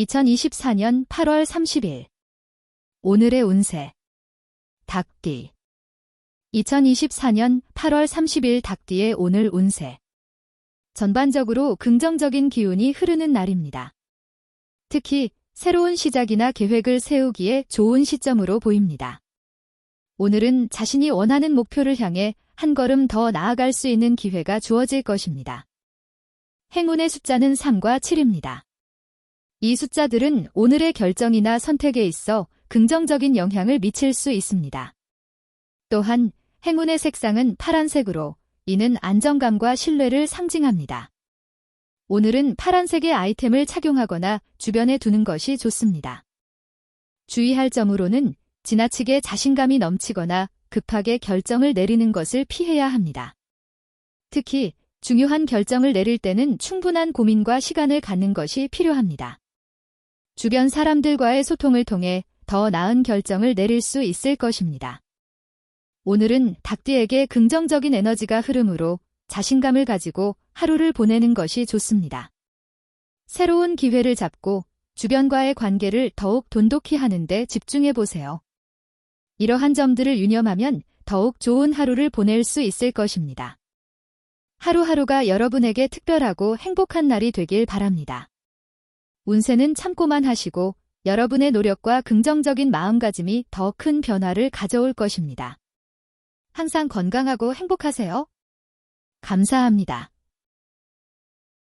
2024년 8월 30일 오늘의 운세 닭띠 2024년 8월 30일 닭띠의 오늘 운세 전반적으로 긍정적인 기운이 흐르는 날입니다. 특히 새로운 시작이나 계획을 세우기에 좋은 시점으로 보입니다. 오늘은 자신이 원하는 목표를 향해 한 걸음 더 나아갈 수 있는 기회가 주어질 것입니다. 행운의 숫자는 3과 7입니다. 이 숫자들은 오늘의 결정이나 선택에 있어 긍정적인 영향을 미칠 수 있습니다. 또한 행운의 색상은 파란색으로 이는 안정감과 신뢰를 상징합니다. 오늘은 파란색의 아이템을 착용하거나 주변에 두는 것이 좋습니다. 주의할 점으로는 지나치게 자신감이 넘치거나 급하게 결정을 내리는 것을 피해야 합니다. 특히 중요한 결정을 내릴 때는 충분한 고민과 시간을 갖는 것이 필요합니다. 주변 사람들과의 소통을 통해 더 나은 결정을 내릴 수 있을 것입니다. 오늘은 닭띠에게 긍정적인 에너지가 흐르므로 자신감을 가지고 하루를 보내는 것이 좋습니다. 새로운 기회를 잡고 주변과의 관계를 더욱 돈독히 하는데 집중해 보세요. 이러한 점들을 유념하면 더욱 좋은 하루를 보낼 수 있을 것입니다. 하루하루가 여러분에게 특별하고 행복한 날이 되길 바랍니다. 운세는 참고만 하시고 여러분의 노력과 긍정적인 마음가짐이 더 큰 변화를 가져올 것입니다. 항상 건강하고 행복하세요. 감사합니다.